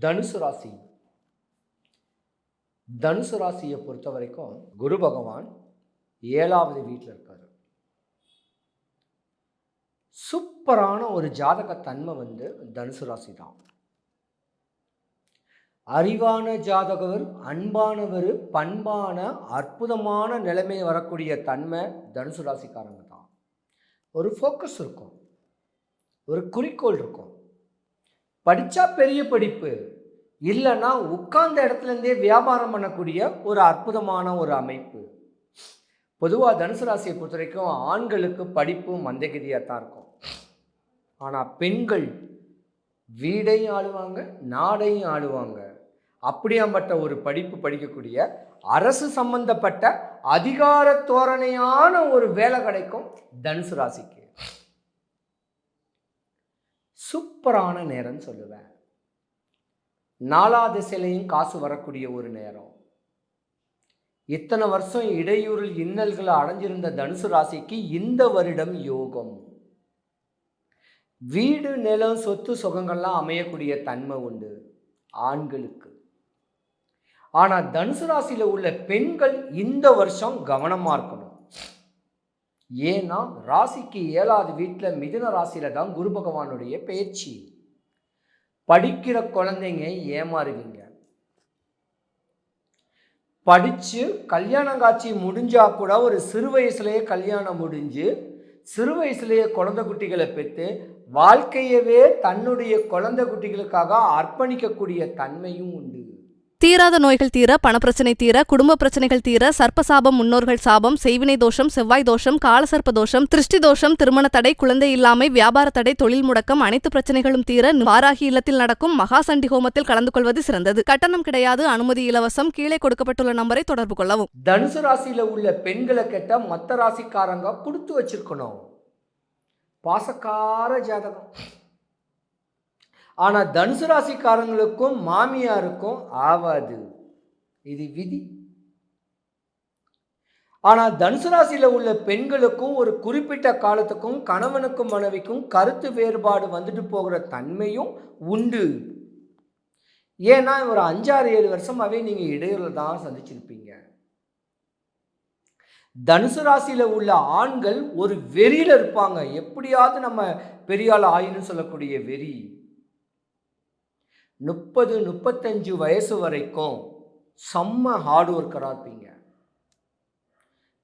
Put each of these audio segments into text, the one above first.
தனுசு ராசி. தனுசு ராசியை பொறுத்த வரைக்கும் குரு பகவான் ஏழாவது வீட்டில் இருக்கார். சூப்பரான ஒரு ஜாதக தன்மை வந்து தனுசு ராசி தான். அறிவான ஜாதகவர் அன்பானவர் பண்பான அற்புதமான நிலைமை வரக்கூடிய தன்மை தனுசு ராசிக்காரங்க தான். ஒரு ஃபோக்கஸ் இருக்கும். ஒரு குறிக்கோள் இருக்கும். படித்தா பெரிய படிப்பு இல்லைன்னா உட்கார்ந்த இடத்துலேருந்தே வியாபாரம் பண்ணக்கூடிய ஒரு அற்புதமான ஒரு அமைப்பு. பொதுவாக தனுசு ராசியை பொறுத்த வரைக்கும் ஆண்களுக்கு படிப்பு மந்தகதியாக தான் இருக்கும். ஆனால் பெண்கள் வீடையும் ஆளுவாங்க நாடையும் ஆளுவாங்க. அப்படியாம்பட்ட ஒரு படிப்பு படிக்கக்கூடிய அரசு சம்பந்தப்பட்ட அதிகார தோரணையான ஒரு வேலை கிடைக்கும் தனுசு ராசிக்கு. சூப்பரான நேரம்னு சொல்லுவேன். நாலா திசையிலையும் காசு வரக்கூடிய ஒரு நேரம். இத்தனை வருஷம் இடையூறில் இன்னல்களை அடைஞ்சிருந்த தனுசு ராசிக்கு இந்த வருடம் யோகம். வீடு நிலம் சொத்து சுகங்கள்லாம் அமையக்கூடிய தன்மை உண்டு. ஆண்களுக்கு. ஆனால் தனுசு ராசியில் உள்ள பெண்கள் இந்த வருஷம் கவனமாக இருக்கணும். ஏன்னா ராசிக்கு ஏழாவது வீட்டில் மிதுன ராசியில் தான் குரு பகவானுடைய பயிற்சி படிக்கிற குழந்தைங்க ஏமாறுவீங்க. படித்து கல்யாணம் காட்சி முடிஞ்சா கூட ஒரு சிறு வயசுலேயே கல்யாணம் முடிஞ்சு சிறு வயசுலேயே குழந்தை குட்டிகளை பெற்று வாழ்க்கையவே தன்னுடைய குழந்தை குட்டிகளுக்காக அர்ப்பணிக்கக்கூடிய தன்மையும் உண்டு. தீராத நோய்கள் தீர பணப்பிரச்சனை தீர குடும்ப பிரச்சனைகள் தீர சர்ப்பசாபம் முன்னோர்கள் சாபம் செய்வினை தோஷம் செவ்வாய் தோஷம் காலசர்ப்ப தோஷம் திருஷ்டி தோஷம் திருமண தடை குழந்தை இல்லாமை வியாபார தடை தொழில் முடக்கம் அனைத்து பிரச்சனைகளும் தீர வாராகி இல்லத்தில் நடக்கும் மகாசண்டி ஹோமத்தில் கலந்து கொள்வது சிறந்தது. கட்டணம் கிடையாது அனுமதி இலவசம் கீழே கொடுக்கப்பட்டுள்ள நம்பரை தொடர்பு கொள்ளவும். தனுசு ராசியில் உள்ள பெண்களை கேட்ட மத்த ராசிக்காரங்க கொடுத்து வச்சிருக்கணும். பாசக்கார ஜாதகம். ஆனால் தனுசு ராசிக்காரங்களுக்கும் மாமியாருக்கும் ஆவாது. இது விதி. ஆனால் தனுசு ராசியில் உள்ள பெண்களுக்கும் ஒரு குறிப்பிட்ட காலத்துக்கும் கணவனுக்கும் மனைவிக்கும் கருத்து வேறுபாடு வந்துட்டு போகிற தன்மையும் உண்டு. ஏன்னா ஒரு அஞ்சாறு ஏழு வருஷமாகவே நீங்கள் இடையூறில் தான் சந்திச்சிருப்பீங்க. தனுசு ராசியில் உள்ள ஆண்கள் ஒரு வெறியில் இருப்பாங்க. எப்படியாவது நம்ம பெரியால் ஆயின்னு சொல்லக்கூடிய வெறி. முப்பது முப்பத்தஞ்சு வயசு வரைக்கும் செம்ம ஹார்ட் ஒர்க்கராக இருப்பீங்க.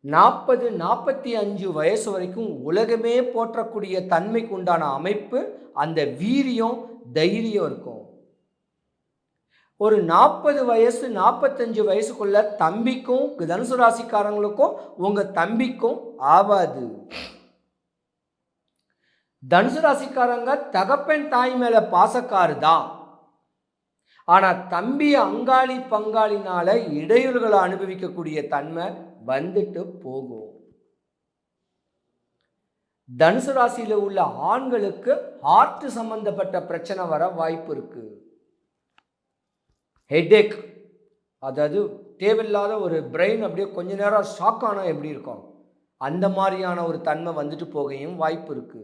நாற்பது நாற்பத்தி அஞ்சு வயசு வரைக்கும் உலகமே போற்றக்கூடிய தன்மைக்கு உண்டான அமைப்பு அந்த வீரியம் தைரியம் இருக்கும். ஒரு நாற்பது வயசு நாற்பத்தஞ்சு வயசுக்குள்ள தம்பிக்கும் தனுசு ராசிக்காரங்களுக்கும் உங்கள் தம்பிக்கும் ஆவாது. தனுசு ராசிக்காரங்க தகப்பன் தாய் மேலே பாசக்காரு தான் ஆனால் தம்பி அங்காளி பங்காளினால இடையூறுகளை அனுபவிக்கக்கூடிய தன்மை வந்துட்டு போகும். தனுசு ராசியில் உள்ள ஆண்களுக்கு ஹார்ட் சம்பந்தப்பட்ட பிரச்சனை வர வாய்ப்பு இருக்கு. ஹெட்ஏக் அதாவது தேவையில்லாத ஒரு பிரெயின் அப்படியே கொஞ்ச நேரம் ஷாக் ஆனால் எப்படி இருக்கும்? அந்த மாதிரியான ஒரு தன்மை வந்துட்டு போகையும் வாய்ப்பு இருக்கு.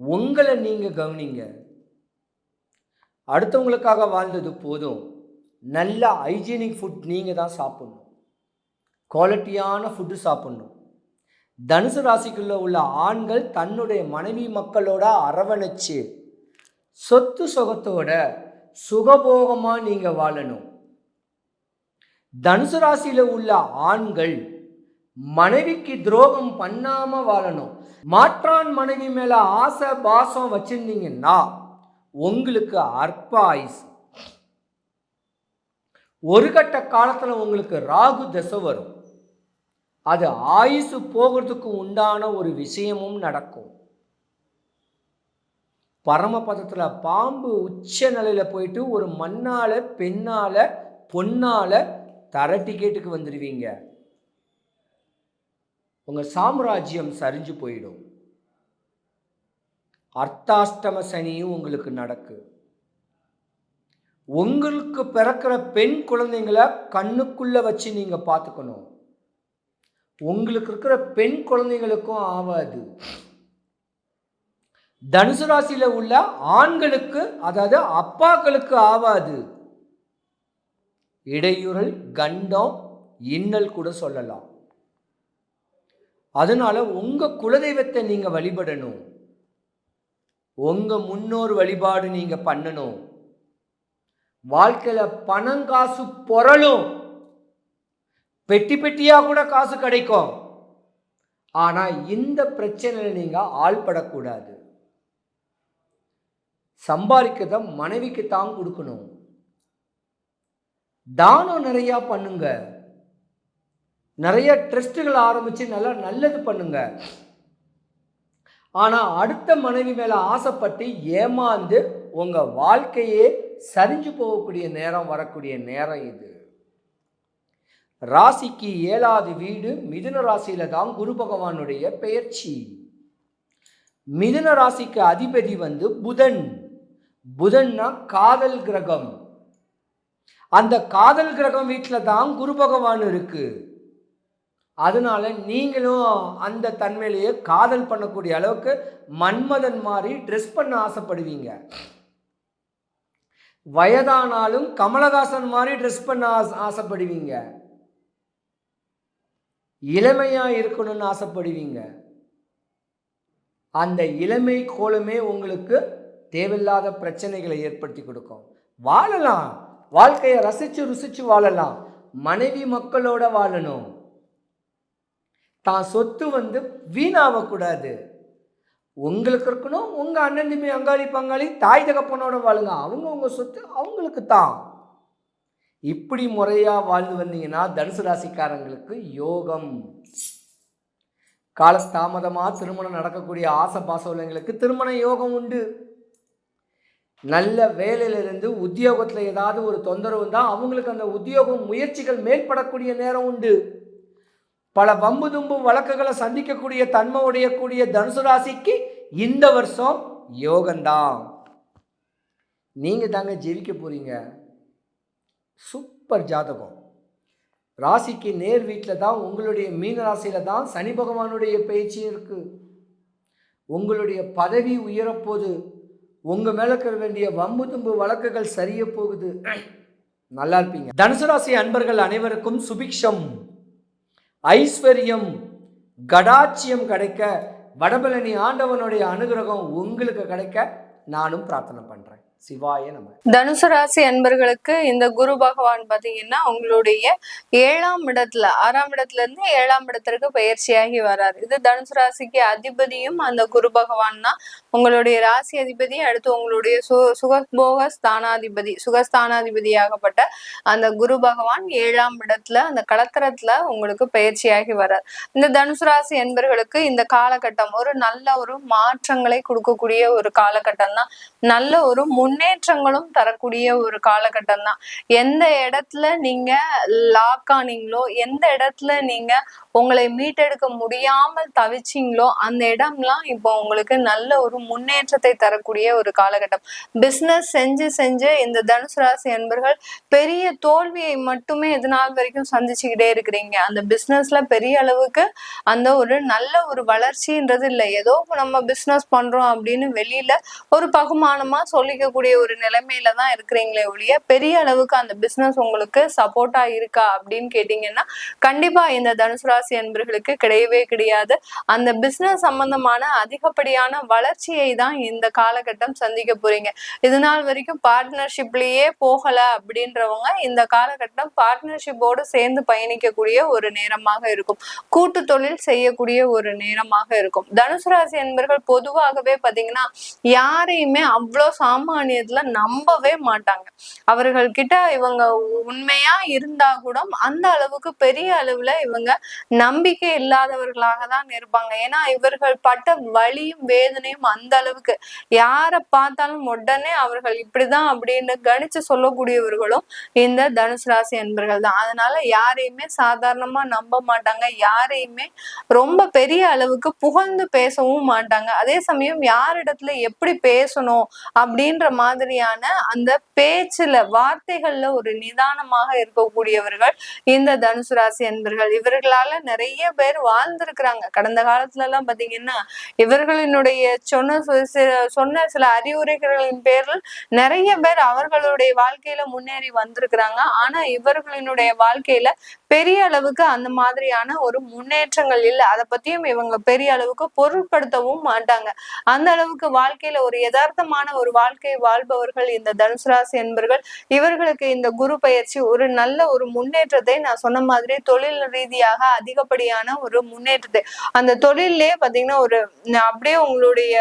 உங்களை நீங்கள் கவனிங்க. அடுத்தவங்களுக்காக வாழ்ந்தது போதும். நல்ல ஹைஜீனிக் ஃபுட் நீங்கள் தான் சாப்பிட்ணும். குவாலிட்டியான ஃபுட்டு சாப்பிட்ணும். தனுசு ராசிக்குள்ளே உள்ள ஆண்கள் தன்னுடைய மனைவி மக்களோட அரவணைச்சு சொத்து சுகத்தோட சுகபோகமாக நீங்கள் வாழணும். தனுசு ராசியில் உள்ள ஆண்கள் மனைவிக்கு துரோகம் பண்ணாமல் வாழணும். மாற்றான் மனைவி மேலே ஆசை பாசம் வச்சுருந்தீங்கன்னா உங்களுக்கு அற்ப ஆயுசு ஒரு கட்ட காலத்தில் உங்களுக்கு ராகு தசை வரும். அது ஆயுசு போகிறதுக்கு உண்டான ஒரு விஷயமும் நடக்கும். பரமபதத்தில் பாம்பு உச்ச நிலையில் போயிட்டு ஒரு மண்ணால் பெண்ணால் பொண்ணால் தர டிக்கெட்டுக்கு வந்துடுவீங்க உங்கள் சாம்ராஜ்யம் சரிஞ்சு போயிடும். அர்த்தாஷ்டம சனியும் உங்களுக்கு நடக்கு. உங்களுக்கு பிறக்கிற பெண் குழந்தைங்களை கண்ணுக்குள்ளே வச்சு நீங்கள் பார்த்துக்கணும். உங்களுக்கு இருக்கிற பெண் குழந்தைங்களுக்கும் ஆகாது தனுசு ராசியில உள்ள ஆண்களுக்கு அதாவது அப்பாக்களுக்கு ஆவாது. இடையூறல் கண்டம் இன்னல் கூட சொல்லலாம். அதனால உங்க குலதெய்வத்தை நீங்க வழிபடணும். உங்கள் முன்னோர் வழிபாடு நீங்கள் பண்ணணும். வாழ்க்கையில் பணம் காசு பொருளும் பெட்டி பெட்டியாக கூட காசு கிடைக்கும். ஆனால் இந்த பிரச்சனையில நீங்கள் ஆள்படக்கூடாது. சம்பாதிக்கிறத மனைவிக்கு தான் கொடுக்கணும். தானம் நிறையா பண்ணுங்க. நிறைய ட்ரஸ்ட்டுகள் ஆரம்பித்து நல்லா நல்லது பண்ணுங்கள் ஆனால் அடுத்த மனைவி மேலே ஆசைப்பட்டு ஏமாந்து உங்கள் வாழ்க்கையே சரிஞ்சு போகக்கூடிய நேரம் வரக்கூடிய நேரம் இது. ராசிக்கு ஏழாவது வீடு மிதுன ராசியில தான் குரு பகவானுடைய பெயர்ச்சி. மிதுன ராசிக்கு அதிபதி வந்து புதன். புதன்னா காதல் கிரகம். அந்த காதல் கிரகம் வீட்டில் தான் குரு பகவான் இருக்குது அதனால நீங்களும் அந்த தன்மையிலேயே காதல் பண்ணக்கூடிய அளவுக்கு மன்மதன் மாதிரி ட்ரெஸ் பண்ண ஆசைப்படுவீங்க. வயதானாலும் கமலஹாசன் மாதிரி ட்ரெஸ் பண்ண ஆசை ஆசைப்படுவீங்க. இளமையாக இருக்கணும்னு ஆசைப்படுவீங்க. அந்த இளமை கோலமே உங்களுக்கு தேவையில்லாத பிரச்சனைகளை ஏற்படுத்தி கொடுக்கும். வாழலாம். வாழ்க்கையை ரசித்து ருசித்து வாழலாம். மனைவி மக்களோட வாழணும். தான் சொத்து வந்து வீணாகக்கூடாது உங்களுக்கு இருக்கணும் உங்கள் அண்ணன் தம்பி அங்காளி பங்காளி தாய் தகப்பனோட வாழுங்க. அவங்க உங்கள் சொத்து அவங்களுக்கு தான். இப்படி முறையாக வாழ்ந்து வந்தீங்கன்னா தனுசு ராசிக்காரங்களுக்கு யோகம். காலத்தாமதமாக திருமணம் நடக்கக்கூடிய ஆசை பாச உள்ளவங்களுக்கு திருமண யோகம் உண்டு. நல்ல வேலையிலிருந்து உத்தியோகத்தில் ஏதாவது ஒரு தொந்தரவு தான் அவங்களுக்கு அந்த உத்தியோகம் முயற்சிகள் மேற்படக்கூடிய நேரம் உண்டு. பல வம்பு தும்பு வழக்குகளை சந்திக்கக்கூடிய தன்மை உடையக்கூடிய தனுசு ராசிக்கு இந்த வருஷம் யோகந்தான் நீங்கள் தாங்க ஜெயிக்க போகிறீங்க சூப்பர் ஜாதகம். ராசிக்கு நேர் வீட்டில் தான் உங்களுடைய மீன ராசியில் தான் சனி பகவானுடைய பயிற்சியும் இருக்குது உங்களுடைய பதவி உயரப்போகுது உங்கள் மேலே இருக்க வேண்டிய வம்பு தும்பு வழக்குகள் சரிய போகுது. நல்லா இருப்பீங்க. தனுசு ராசி அன்பர்கள் அனைவருக்கும் சுபிக்ஷம். ஐஸ்வர்யம் கடாட்சியம் கிடைக்க வடபழனி ஆண்டவனுடைய அனுகிரகம் உங்களுக்கு கிடைக்க நானும் பிரார்த்தனை பண்ணுறேன் சிவாய நம தனுசு ராசி அன்பர்களுக்கு இந்த குரு பகவான் பாத்தீங்கன்னா உங்களுடைய ஏழாம் இடத்துல ஆறாம் இடத்துல இருந்து ஏழாம் இடத்திற்கு பயிற்சியாகி வராரு. இது தனுசு ராசிக்கு அதிபதியும் அந்த குரு பகவான் தான். உங்களுடைய ராசி அதிபதி அடுத்து உங்களுடைய சு சுகபோக ஸ்தானாதிபதி சுகஸ்தானாதிபதியாகப்பட்ட அந்த குரு பகவான் ஏழாம் இடத்துல அந்த கலத்திரத்துல உங்களுக்கு பயிற்சியாகி வரார். இந்த தனுசு ராசி என்பர்களுக்கு இந்த காலகட்டம் ஒரு நல்ல ஒரு மாற்றங்களை கொடுக்கக்கூடிய ஒரு காலகட்டம் தான். நல்ல ஒரு முன் முன்னேற்றங்களும் தரக்கூடிய ஒரு காலகட்டம் தான் எந்த இடத்துல நீங்க லாக் ஆனீங்களோ எந்த இடத்துல நீங்க உங்களை மீட்டெடுக்க முடியாமல் தவிச்சீங்களோ அந்த இடம்லாம் இப்போ உங்களுக்கு நல்ல ஒரு முன்னேற்றத்தை தரக்கூடிய ஒரு காலகட்டம். பிசினஸ் செஞ்சு செஞ்சு இந்த தனுசு ராசி என்பர்கள் பெரிய தோல்வியை மட்டுமே இது நாள் வரைக்கும் சந்திச்சுக்கிட்டே இருக்கிறீங்க. அந்த பிசினஸ்ல பெரிய அளவுக்கு அந்த ஒரு நல்ல ஒரு வளர்ச்சின்றது இல்லை. ஏதோ நம்ம பிசினஸ் பண்றோம் அப்படின்னு வெளியில ஒரு பகுமானமா சொல்லிக்க இருக்கக்கூடிய ஒரு நிலைமையில தான் இருக்கிறீங்களே ஒழிய பெரிய அளவுக்கு அந்த பிசினஸ் உங்களுக்கு சப்போர்ட்டா இருக்கா அப்படின்னு கேட்டீங்கன்னா கண்டிப்பா இந்த தனுசு ராசி அன்பர்களுக்கு கிடையவே கிடையாது. அந்த பிசினஸ் சம்பந்தமான அதிகப்படியான வளர்ச்சியை தான் இந்த காலகட்டம் சந்திக்க போறீங்க. இது நாள் வரைக்கும் பார்ட்னர்ஷிப்லயே போகல அப்படின்றவங்க இந்த காலகட்டம் பார்ட்னர்ஷிப்போடு சேர்ந்து பயணிக்கக்கூடிய ஒரு நேரமாக இருக்கும். கூட்டு தொழில் செய்யக்கூடிய ஒரு நேரமாக இருக்கும். தனுசு ராசி என்பர்கள் பொதுவாகவே பாத்தீங்கன்னா யாரையுமே அவ்வளோ சாமானியத்துல நம்பவே மாட்டாங்க. அவர்கள் கிட்ட இவங்க உண்மையா இருந்தா கூட அந்த அளவுக்கு பெரிய அளவுல இவங்க நம்பிக்கை இல்லாதவர்களாக தான் இருப்பாங்க. ஏன்னா இவர்கள் பட்ட வழியும் வேதனையும் அந்த அளவுக்கு. யாரை பார்த்தாலும் உடனே அவர்கள் இப்படிதான் அப்படின்னு கணிச்சு சொல்லக்கூடியவர்களும் இந்த தனுசு ராசி அன்பர்கள் தான். அதனால யாரையுமே சாதாரணமா நம்ப மாட்டாங்க. யாரையுமே ரொம்ப பெரிய அளவுக்கு புகழ்ந்து பேசவும் மாட்டாங்க. அதே சமயம் யாரிடத்துல எப்படி பேசணும் அப்படின்ற மாதிரியான அந்த பேச்சுல வார்த்தைகள்ல ஒரு நிதானமாக இருக்கக்கூடியவர்கள் இந்த தனுசு ராசி அன்பர்கள் இவர்களால நிறைய பேர் வாழ்ந்திருக்கிறாங்க. கடந்த காலத்துல எல்லாம் பாத்தீங்கன்னா இவர்களினுடைய சொன்ன சொன்ன சில அறிவுரைகளின் பேரில் நிறைய பேர் அவர்களுடைய வாழ்க்கையில முன்னேறி வந்திருக்கிறாங்க. ஆனா இவர்களினுடைய வாழ்க்கையில பெரிய அளவுக்கு அந்த மாதிரியான ஒரு முன்னேற்றங்கள் இல்லை. அதை பத்தியும் இவங்க பெரிய அளவுக்கு பொருட்படுத்தவும் மாட்டாங்க. அந்த அளவுக்கு வாழ்க்கையில ஒரு யதார்த்தமான ஒரு வாழ்க்கை வாழ்பவர்கள் இந்த தனுசு ராசி என்பர்கள் இவர்களுக்கு இந்த குரு பயிற்சி ஒரு நல்ல ஒரு முன்னேற்றத்தை நான் சொன்ன மாதிரி தொழில் ரீதியாக அதிகப்படியான ஒரு முன்னேற்றத்தை. அந்த தொழிலே பாத்தீங்கன்னா ஒரு அப்படியே உங்களுடைய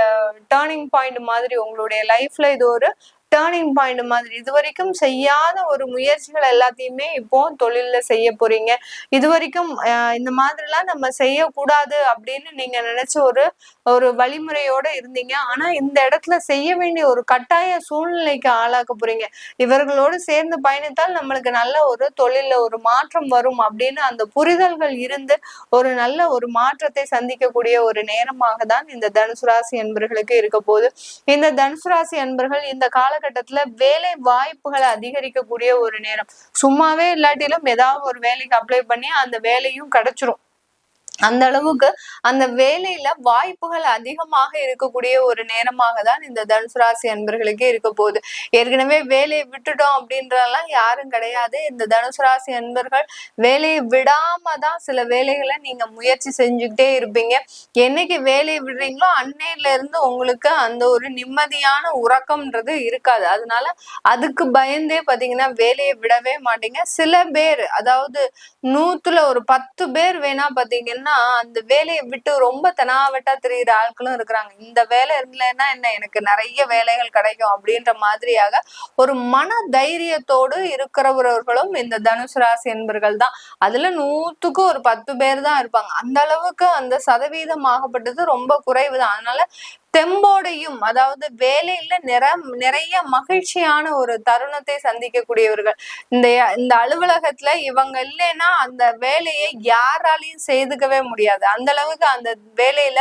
டேர்னிங் பாயிண்ட் மாதிரி உங்களுடைய லைஃப்ல இது ஒரு டேர்னிங் பாயிண்ட் மாதிரி. இது வரைக்கும் செய்யாத ஒரு முயற்சிகள் எல்லாத்தையுமே இப்போ தொழில்ல செய்ய போறீங்க. இது வரைக்கும் இந்த மாதிரிலாம் நம்ம செய்யக்கூடாது அப்படின்னு நீங்க நினைச்ச ஒரு ஒரு வழிமுறையோட இருந்தீங்க. ஆனா இந்த இடத்துல செய்ய வேண்டிய ஒரு கட்டாய சூழ்நிலைக்கு ஆளாக்க போறீங்க. இவர்களோடு சேர்ந்து பயணித்தால் நம்மளுக்கு நல்ல ஒரு தொழில்ல ஒரு மாற்றம் வரும் அப்படின்னு அந்த புரிதல்கள் இருந்து ஒரு நல்ல ஒரு மாற்றத்தை சந்திக்கக்கூடிய ஒரு நேரமாக தான் இந்த தனுசு ராசி என்பர்களுக்கு இருக்க போகுது. இந்த தனுசு ராசி என்பர்கள் இந்த காலகட்டத்துல வேலை வாய்ப்புகளை அதிகரிக்கக்கூடிய ஒரு நேரம். சும்மாவே இல்லாட்டிலும் ஏதாவது ஒரு வேலைக்கு அப்ளை பண்ணி அந்த வேலையும் கிடைச்சிரும். அந்த அளவுக்கு அந்த வேலையில வாய்ப்புகள் அதிகமாக இருக்கக்கூடிய ஒரு நேரமாக தான் இந்த தனுசு ராசி அன்பர்களுக்கு இருக்க போகுது. ஏற்கனவே வேலையை விட்டுட்டோம் அப்படின்றலாம் யாரும் கிடையாது. இந்த தனுசு ராசி அன்பர்கள் வேலையை விடாம தான் சில வேலைகளை நீங்க முயற்சி செஞ்சுக்கிட்டே இருப்பீங்க. என்னைக்கு வேலையை விடுறீங்களோ அன்னையில இருந்து உங்களுக்கு அந்த ஒரு நிம்மதியான உறக்கம்ன்றது இருக்காது. அதனால அதுக்கு பயந்தே பாத்தீங்கன்னா வேலையை விடவே மாட்டீங்க. சில பேர் அதாவது நூத்துல ஒரு பத்து பேர் வேணா பாத்தீங்கன்னா அந்த வேலையை விட்டு ரொம்ப தெனாவட்டா தெரியுற ஆட்களும் இருக்கிறாங்க. இந்த வேலை இல்லைன்னா என்ன? எனக்கு நிறைய வேலைகள் கிடைக்கும் அப்படின்ற மாதிரியாக ஒரு மன தைரியத்தோடு இருக்கிறவர்களும் இந்த தனுசு ராசி என்பர்கள் தான். அதுல நூத்துக்கு ஒரு பத்து பேர் தான் இருப்பாங்க. அந்த அளவுக்கு அந்த சதவீதம் ஆகப்பட்டது ரொம்ப குறைவு தான். அதனால தெம்போடையும் அதாவது வேலையில நிற நிறைய மகிழ்ச்சியான ஒரு தருணத்தை சந்திக்கக்கூடியவர்கள். இந்த இந்த அலுவலகத்துல இவங்க இல்லைன்னா அந்த வேலையை யாராலையும் செய்துக்கவே முடியாது. அந்த அளவுக்கு அந்த வேலையில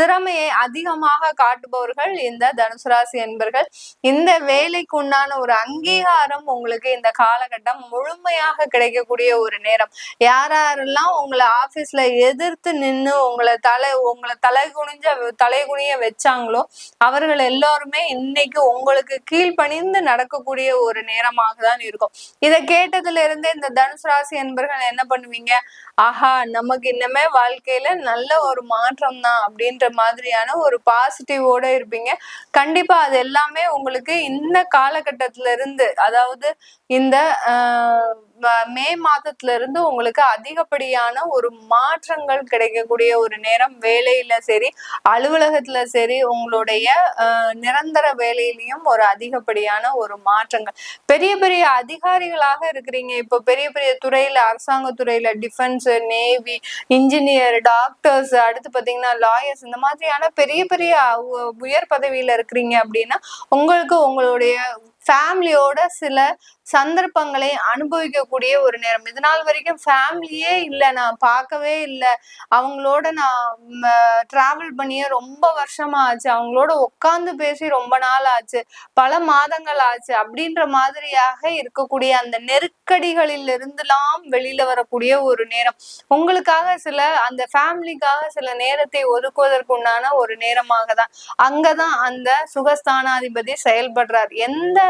திறமையை அதிகமாக காட்டுபவர்கள் இந்த தனுசு ராசி என்பர்கள். இந்த வேலைக்கு உண்டான ஒரு அங்கீகாரம் உங்களுக்கு இந்த காலகட்டம் முழுமையாக கிடைக்கக்கூடிய ஒரு நேரம். யார் யாரெல்லாம் உங்களை ஆபீஸ்ல எதிர்த்து நின்னு உங்களை தலை உங்களை தலை குனிஞ்ச தலை குனிய வச்சாங்களோ அவர்கள் எல்லாருமே இன்னைக்கு உங்களுக்கு கீழ்ப்பணிந்து நடக்கக்கூடிய ஒரு நேரமாக தான் இருக்கும். இதை கேட்டதுல இருந்தே இந்த தனுசு ராசி என்பர்கள் என்ன பண்ணுவீங்க? ஆஹா நமக்கு இன்னமே வாழ்க்கையில நல்ல ஒரு மாற்றம் தான் அப்படின்ற மாதிரியான ஒரு பாசிட்டிவோட இருப்பீங்க. கண்டிப்பா அது எல்லாமே உங்களுக்கு இந்த காலகட்டத்துல இருந்து அதாவது இந்த மே மாதத்துல இருந்து உங்களுக்கு அதிகப்படியான ஒரு மாற்றங்கள் கிடைக்கக்கூடிய ஒரு நேரம் வேலையில சரி அலுவலகத்துல சரி உங்களுடைய நிரந்தர வேலையிலையும் ஒரு அதிகப்படியான ஒரு மாற்றங்கள். பெரிய பெரிய அதிகாரிகளாக இருக்கிறீங்க. இப்போ பெரிய பெரிய துறையில அரசாங்க துறையில டிஃபென்ஸ் நேவி இன்ஜினியர் டாக்டர்ஸ் அடுத்து பாத்தீங்கன்னா லாயர்ஸ் இந்த மாதிரியான பெரிய பெரிய உ- உயர் பதவியில இருக்கிறீங்க அப்படின்னா உங்களுக்கு உங்களுடைய ஃபேமிலியோட சில சந்தர்ப்பங்களை அனுபவிக்கக்கூடிய ஒரு நேரம். இது நாள் வரைக்கும் ஃபேமிலியே இல்லை. நான் பார்க்கவே இல்லை. அவங்களோட நான் டிராவல் பண்ணியே ரொம்ப வருஷமா ஆச்சு அவங்களோட உட்காந்து பேசி ரொம்ப நாள் ஆச்சு பல மாதங்கள் ஆச்சு. அப்படின்ற மாதிரியாக இருக்கக்கூடிய அந்த நெருக்கடிகளில் இருந்துலாம் வெளியில வரக்கூடிய ஒரு நேரம். உங்களுக்காக சில அந்த ஃபேமிலிக்காக சில நேரத்தை ஒதுக்குவதற்கு உண்டான ஒரு நேரமாக தான். அங்கதான் அந்த சுகஸ்தானாதிபதி செயல்படுறார். எந்த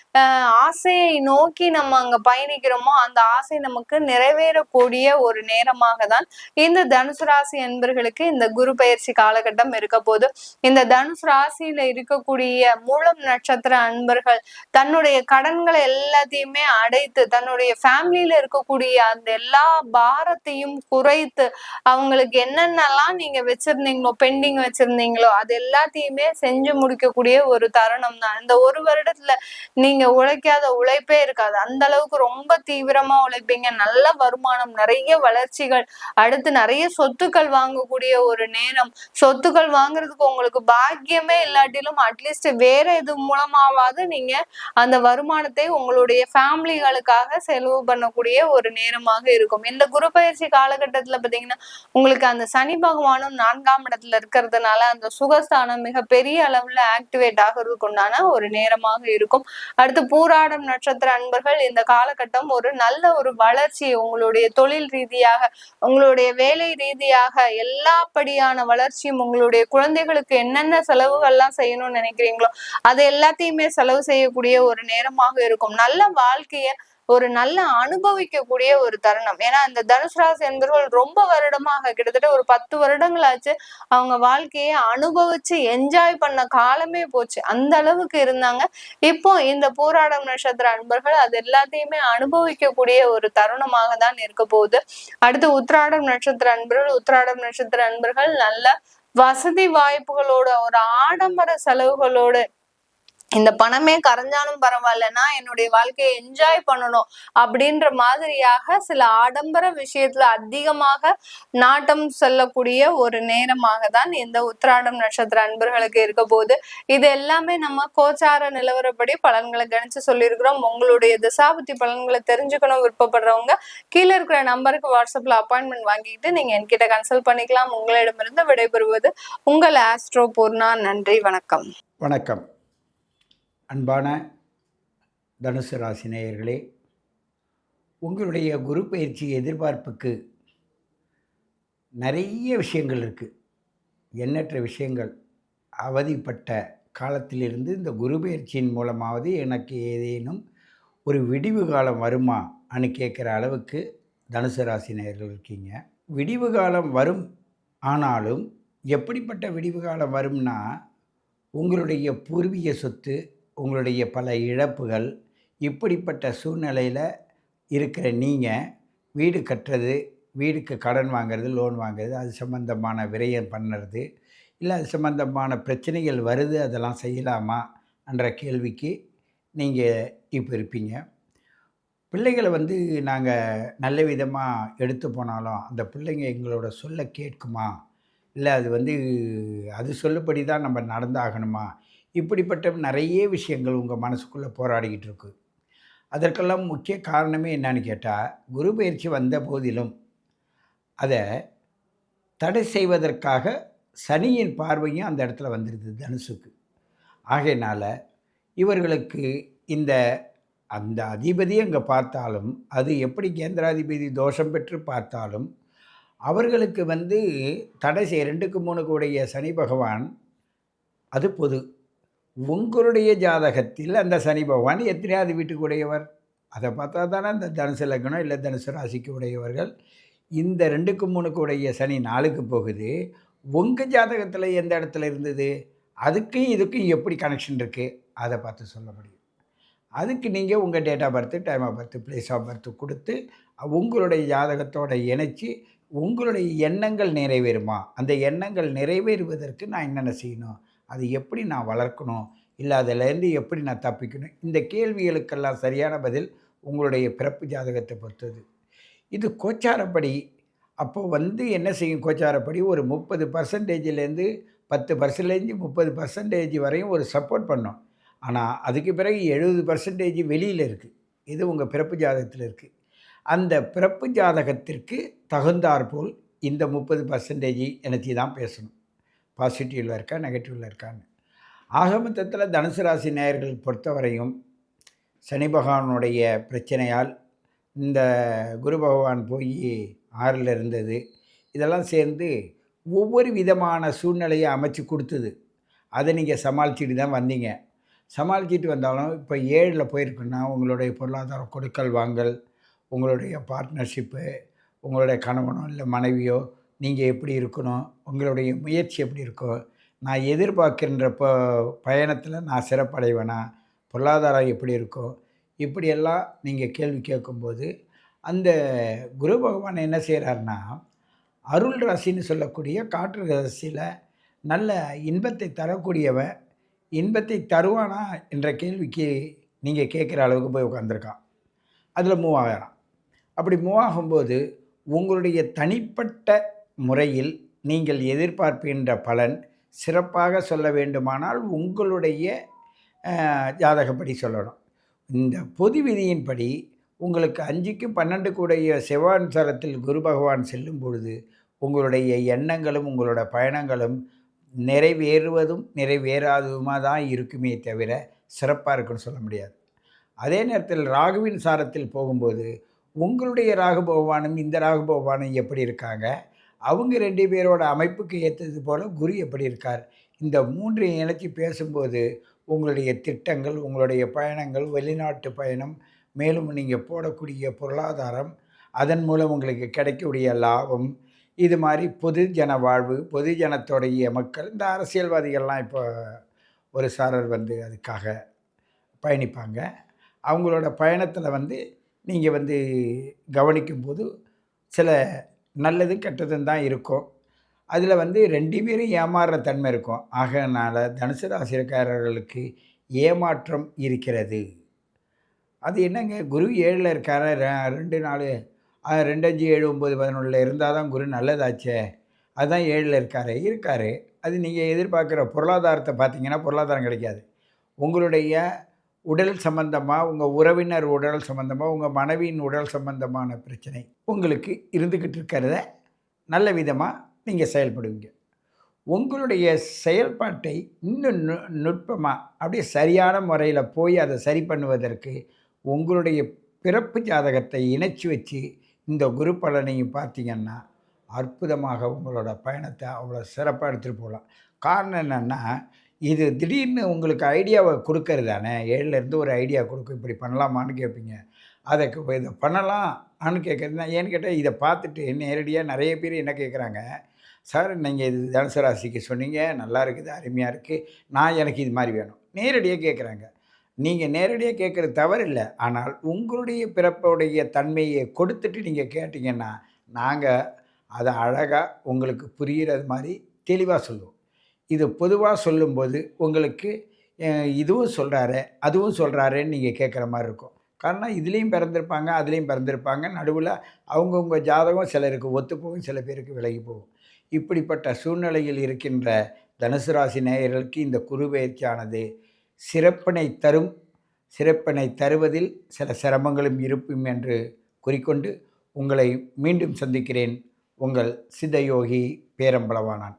ஆசையை நோக்கி நம்ம அங்க பயணிக்கிறோமோ அந்த ஆசை நமக்கு நிறைவேறக்கூடிய ஒரு நேரமாக தான் இந்த தனுசு ராசி என்பர்களுக்கு இந்த குரு பயிற்சி காலகட்டம் இருக்க போது. இந்த தனுசு ராசியில இருக்கக்கூடிய மூலம் நட்சத்திர அன்பர்கள் தன்னுடைய கடன்களை எல்லாத்தையுமே அடைத்து தன்னுடைய ஃபேமிலியில இருக்கக்கூடிய அந்த எல்லா பாரத்தையும் குறைத்து அவங்களுக்கு என்னென்னலாம் நீங்க வச்சிருந்தீங்களோ பெண்டிங் வச்சிருந்தீங்களோ அது எல்லாத்தையுமே செஞ்சு முடிக்கக்கூடிய ஒரு தருணம் தான் இந்த ஒரு வருடத்துல நீங்க நீங்க உழைக்காத உழைப்பே இருக்காது. அந்த அளவுக்கு ரொம்ப தீவிரமா உழைப்பீங்க. நல்ல வருமானம் நிறைய வளர்ச்சிகள் அடுத்து நிறைய சொத்துக்கள் வாங்கக்கூடிய ஒரு நேரம். சொத்துக்கள் வாங்குறதுக்கு உங்களுக்கு பாக்கியமே இல்லாட்டிலும் அட்லீஸ்ட் வேற எது மூலமாவது நீங்க அந்த வருமானத்தை உங்களுடைய ஃபேமிலிகளுக்காக செலவு பண்ணக்கூடிய ஒரு நேரமாக இருக்கும். இந்த குரு பயிற்சி காலகட்டத்துல பாத்தீங்கன்னா உங்களுக்கு அந்த சனி பகவானும் நான்காம் இடத்துல இருக்கிறதுனால அந்த சுகஸ்தானம் மிக பெரிய அளவுல ஆக்டிவேட் ஆகிறதுக்கு உண்டான ஒரு நேரமாக இருக்கும். அடுத்து பூராடம் நட்சத்திர அன்பர்கள் இந்த காலகட்டம் ஒரு நல்ல ஒரு வளர்ச்சி உங்களுடைய தொழில் ரீதியாக உங்களுடைய வேலை ரீதியாக எல்லாப்படியான வளர்ச்சியும் உங்களுடைய குழந்தைகளுக்கு என்னென்ன செலவுகள்லாம் செய்யணும்னு நினைக்கிறீங்களோ அது எல்லாத்தையுமே செலவு செய்யக்கூடிய ஒரு நேரமாக இருக்கும். நல்ல வாழ்க்கையை ஒரு நல்ல அனுபவிக்கக்கூடிய ஒரு தருணம். ஏன்னா இந்த தனுசு ராசி என்பவர்கள் ரொம்ப வருடமாக கிட்டத்தட்ட ஒரு பத்து வருடங்களாச்சு அவங்க வாழ்க்கையை அனுபவிச்சு என்ஜாய் பண்ண காலமே போச்சு. அந்த அளவுக்கு இருந்தாங்க. இப்போ இந்த போராடம் நட்சத்திர அன்பர்கள் அது எல்லாத்தையுமே அனுபவிக்கக்கூடிய ஒரு தருணமாக தான் இருக்க போகுது. அடுத்து உத்ராடம் நட்சத்திர அன்பர்கள் உத்ராடம் நட்சத்திர அன்பர்கள் நல்ல வசதி வாய்ப்புகளோட ஒரு ஆடம்பர செலவுகளோட இந்த பணமே கரைஞ்சாலும் பரவாயில்லன்னா என்னுடைய வாழ்க்கையை என்ஜாய் பண்ணணும் அப்படின்ற மாதிரியாக சில ஆடம்பர விஷயத்துல அதிகமாக நாட்டம் செல்லக்கூடிய ஒரு நேரமாக தான் இந்த உத்திராடம் நட்சத்திர அன்பர்களுக்கு இருக்க போகுது. இது எல்லாமே நம்ம கோச்சார நிலவரப்படி பலன்களை கணிச்சு சொல்லியிருக்கிறோம். உங்களுடைய திசாபுத்தி பலன்களை தெரிஞ்சுக்கணும் விருப்பப்படுறவங்க கீழே இருக்கிற நம்பருக்கு வாட்ஸ்அப்ல அப்பாயின்மெண்ட் வாங்கிக்கிட்டு நீங்க என்கிட்ட கன்சல்ட் பண்ணிக்கலாம். உங்களிடமிருந்து விடைபெறுவது உங்கள் ஆஸ்ட்ரோ பூர்ணா நன்றி வணக்கம். வணக்கம். அன்பான தனுசு ராசி நேயர்களே உங்களுடைய குரு பயிற்சி எதிர்பார்ப்புக்கு நிறைய விஷயங்கள் இருக்குது எண்ணற்ற விஷயங்கள். அவதிப்பட்ட காலத்திலிருந்து இந்த குரு பயிற்சியின் மூலமாவது எனக்கு ஏதேனும் ஒரு விடிவு காலம் வருமா அனு கேட்குற அளவுக்கு தனுசு ராசி நேயர்கள் இருக்கீங்க. விடிவு காலம் வரும் ஆனாலும் எப்படிப்பட்ட விடிவு காலம் வரும்னா உங்களுடைய பூர்வீக சொத்து உங்களுடைய பல இழப்புகள் இப்படிப்பட்ட சூழ்நிலையில் இருக்கிற நீங்கள் வீடு கட்டுறது வீடுக்கு கடன் வாங்குறது லோன் வாங்குறது அது சம்மந்தமான விரயம் பண்ணுறது இல்லை அது சம்மந்தமான பிரச்சனைகள் வருது அதெல்லாம் செய்யலாமா என்ற கேள்விக்கு நீங்கள் இப்போ இருப்பீங்க. பிள்ளைகளை வந்து நாங்கள் நல்ல விதமாக எடுத்து போனாலும் அந்த பிள்ளைங்க எங்களோட சொல்ல கேட்குமா? இல்லை அது வந்து அது சொல்லப்படி தான் நம்ம நடந்தாகணுமா? இப்படிப்பட்ட நிறைய விஷயங்கள் உங்கள் மனசுக்குள்ளே போராடிக்கிட்டு இருக்கு அதற்கெல்லாம் முக்கிய காரணமே என்னன்னு கேட்டால் குரு பயிற்சி வந்த போதிலும் அதை தடை செய்வதற்காக சனியின் பார்வையும் அந்த இடத்துல வந்துடுது தனுசுக்கு. ஆகையினால் இவர்களுக்கு இந்த அந்த அதிபதி அங்கே பார்த்தாலும் அது எப்படி கேந்திராதிபதி தோஷம் பெற்று பார்த்தாலும் அவர்களுக்கு வந்து தடை செய்ய ரெண்டுக்கு மூணுக்கு உடைய சனி பகவான் அது பொது. உங்களுடைய ஜாதகத்தில் அந்த சனி பகவான் எத்தனையாவது வீட்டுக்கு உடையவர் அதை பார்த்தா தானே அந்த தனுசு லக்னம் இல்லை தனுசு ராசிக்கு உடையவர்கள். இந்த ரெண்டுக்கு மூணுக்கு உடைய சனி நாளுக்கு போகுது. உங்கள் ஜாதகத்தில் எந்த இடத்துல இருந்தது? அதுக்கும் இதுக்கும் எப்படி கனெக்ஷன் இருக்குது அதை பார்த்து சொல்ல முடியும். அதுக்கு நீங்கள் உங்கள் date of birth time of birth place of birth கொடுத்து உங்களுடைய ஜாதகத்தோட இணைச்சி உங்களுடைய எண்ணங்கள் நிறைவேறுமா? அந்த எண்ணங்கள் நிறைவேறுவதற்கு நான் என்னென்ன செய்யணும்? அது எப்படி நான் வளர்க்கணும்? இல்லை அதிலேருந்து எப்படி நான் தப்பிக்கணும்? இந்த கேள்விகளுக்கெல்லாம் சரியான பதில் உங்களுடைய பிறப்பு ஜாதகத்தை பொறுத்தது. இது கோச்சாரப்படி. அப்போ வந்து என்ன செய்யும் கோச்சாரப்படி? ஒரு முப்பது பர்சன்டேஜிலேருந்து பத்து பர்சன்டேஜ் முப்பது பர்சன்டேஜ் வரையும் ஒரு சப்போர்ட் பண்ணோம். ஆனால் அதுக்கு பிறகு எழுபது பர்சன்டேஜ் வெளியில் இருக்குது இது உங்கள் பிறப்பு ஜாதகத்தில் இருக்குது அந்த பிறப்பு ஜாதகத்திற்கு தகுந்தாற்போல் இந்த முப்பது பர்சன்டேஜ் எனச்சி தான் பேசணும். பாசிட்டிவில் இருக்கா நெகட்டிவில் இருக்கான்னு. ஆக மொத்தத்தில் தனுசு ராசி நேயர்கள் பொறுத்தவரையும் சனி பகவானுடைய பிரச்சனையால் இந்த குரு பகவான் போய் ஆறில் இருந்தது. இதெல்லாம் சேர்ந்து ஒவ்வொரு விதமான சூழ்நிலையை அமைச்சு கொடுத்தது. அதை நீங்கள் சமாளிச்சுட்டு தான் வந்தீங்க. சமாளிச்சுட்டு வந்தாலும் இப்போ ஏழில் போயிருக்குன்னா உங்களுடைய பொருளாதார கொடுக்கல் வாங்கல் உங்களுடைய பார்ட்னர்ஷிப்பு உங்களுடைய கணவனோ இல்லை மனைவியோ நீங்கள் எப்படி இருக்கணும்? உங்களுடைய முயற்சி எப்படி இருக்கோ? நான் எதிர்பார்க்கின்ற ப பயணத்தில் நான் சிறப்படைவேனா? பொருளாதாரம் எப்படி இருக்கும் இப்படியெல்லாம் நீங்கள் கேள்வி கேட்கும்போது அந்த குரு பகவான் என்ன செய்கிறாருன்னா அருள் ராசின்னு சொல்லக்கூடிய காற்று ராசியில் நல்ல இன்பத்தை தரக்கூடியவன் இன்பத்தை தருவானா என்ற கேள்விக்கு நீங்கள் கேட்குற அளவுக்கு போய் உட்காந்துருக்கான் அதில் மூவ் ஆகிறான். அப்படி மூவ் ஆகும்போது உங்களுடைய தனிப்பட்ட முறையில் நீங்கள் எதிர்பார்க்கின்ற பலன் சிறப்பாக சொல்ல வேண்டுமானால் உங்களுடைய ஜாதகப்படி சொல்லணும். இந்த பொது விதியின்படி உங்களுக்கு அஞ்சுக்கு பன்னெண்டு கூடைய செவ்வான்சாரத்தில் குரு பகவான் செல்லும் பொழுது உங்களுடைய எண்ணங்களும் உங்களோட பயணங்களும் நிறைவேறுவதும் நிறைவேறாததுமாக தான் இருக்குமே தவிர சிறப்பாக இருக்குன்னு சொல்ல முடியாது. அதே நேரத்தில் ராகுவின் சாரத்தில் போகும்போது உங்களுடைய ராகு பகவானும் இந்த ராகு பகவானும் எப்படி இருக்காங்க? அவங்க ரெண்டு பேரோட அமைப்புக்கு ஏற்றது போல் குரு எப்படி இருக்கார்? இந்த மூன்றையும் இணைச்சி பேசும்போது உங்களுடைய திட்டங்கள் உங்களுடைய பயணங்கள் வெளிநாட்டு பயணம் மேலும் நீங்கள் போடக்கூடிய பொருளாதாரம் அதன் மூலம் உங்களுக்கு கிடைக்கக்கூடிய லாபம் இது மாதிரி பொது ஜன வாழ்வு பொது மக்கள் இந்த அரசியல்வாதிகள்லாம் இப்போ ஒரு சாரர் வந்து அதுக்காக பயணிப்பாங்க. அவங்களோட பயணத்தில் வந்து நீங்கள் வந்து கவனிக்கும்போது சில நல்லது கெட்டதும் தான் இருக்கும். அதில் வந்து ரெண்டு பேரும் ஏமாறுற தன்மை இருக்கும். ஆகனால தனுசு ராசிக்காரர்களுக்கு ஏமாற்றம் இருக்கிறது. அது என்னங்க? குரு ஏழில் இருக்கார? ரெண்டு நாலு ரெண்டஞ்சு ரெண்டு அஞ்சு ஏழு ஒம்பது பதினொன்றில் இருந்தால் தான் குரு நல்லதாச்சே? அதுதான் ஏழில் இருக்கார். இருக்கார். அது நீங்கள் எதிர்பார்க்குற பொருளாதாரத்தை பார்த்தீங்கன்னா பொருளாதாரம் கிடைக்காது. உங்களுடைய உடல் சம்பந்தமாக உங்கள் உறவினர் உடல் சம்பந்தமாக உங்கள் மனைவியின் உடல் சம்பந்தமான பிரச்சனை உங்களுக்கு இருந்துக்கிட்டு இருக்கிறத நல்ல விதமாக நீங்கள் செயல்படுவீங்க. உங்களுடைய செயல்பாட்டை இன்னும் நு நுட்பமாக அப்படியே சரியான முறையில் போய் அதை சரி பண்ணுவதற்கு உங்களுடைய பிறப்பு ஜாதகத்தை இணைச்சி வச்சு இந்த குரு பலனையும் பார்த்தீங்கன்னா அற்புதமாக உங்களோட பயணத்தை அவ்வளோ சிறப்பாக எடுத்துகிட்டு போகலாம். காரணம் என்னென்னா இது திடீர்னு உங்களுக்கு ஐடியாவை கொடுக்கறது தானே? ஏழுலேருந்து ஒரு ஐடியா கொடுக்கும். இப்படி பண்ணலாமான்னு கேட்பீங்க அதுக்கு இதை பண்ணலாம்னு கேட்குறது நான் ஏன்னு கேட்டால் இதை பார்த்துட்டு நேரடியாக நிறைய பேர் என்ன கேட்குறாங்க சார் நீங்கள் இது தனுசு ராசிக்கு சொன்னீங்க. நல்லா இருக்குது அருமையாக இருக்குது நான் எனக்கு இது மாதிரி வேணும். நேரடியாக கேட்குறாங்க நீங்கள் நேரடியாக கேட்குறது தவறில்லை ஆனால் உங்களுடைய பிறப்புடைய தன்மையை கொடுத்துட்டு நீங்கள் கேட்டிங்கன்னா நாங்கள் அதை அழகாக உங்களுக்கு புரிகிறது மாதிரி தெளிவாக சொல்லுவோம். இது பொதுவாக சொல்லும்போது உங்களுக்கு இதுவும் சொல்கிறாரு அதுவும் சொல்கிறாருன்னு நீங்கள் கேட்குற மாதிரி இருக்கும். காரணம் இதுலேயும் பிறந்திருப்பாங்க அதுலேயும் பிறந்திருப்பாங்க. நடுவில் அவங்கவுங்க ஜாதகம் சிலருக்கு ஒத்து போகும் சில பேருக்கு விலகி போகும். இப்படிப்பட்ட சூழ்நிலையில் இருக்கின்ற தனுசு ராசி நேயர்களுக்கு இந்த குருபெயர்ச்சியானது சிறப்பினை தரும் சிறப்பினை தருவதில் சில சிரமங்களும் இருக்கும் என்று குறிக்கொண்டு உங்களை மீண்டும் சந்திக்கிறேன். உங்கள் சித்தயோகி பேரம்பளவானான்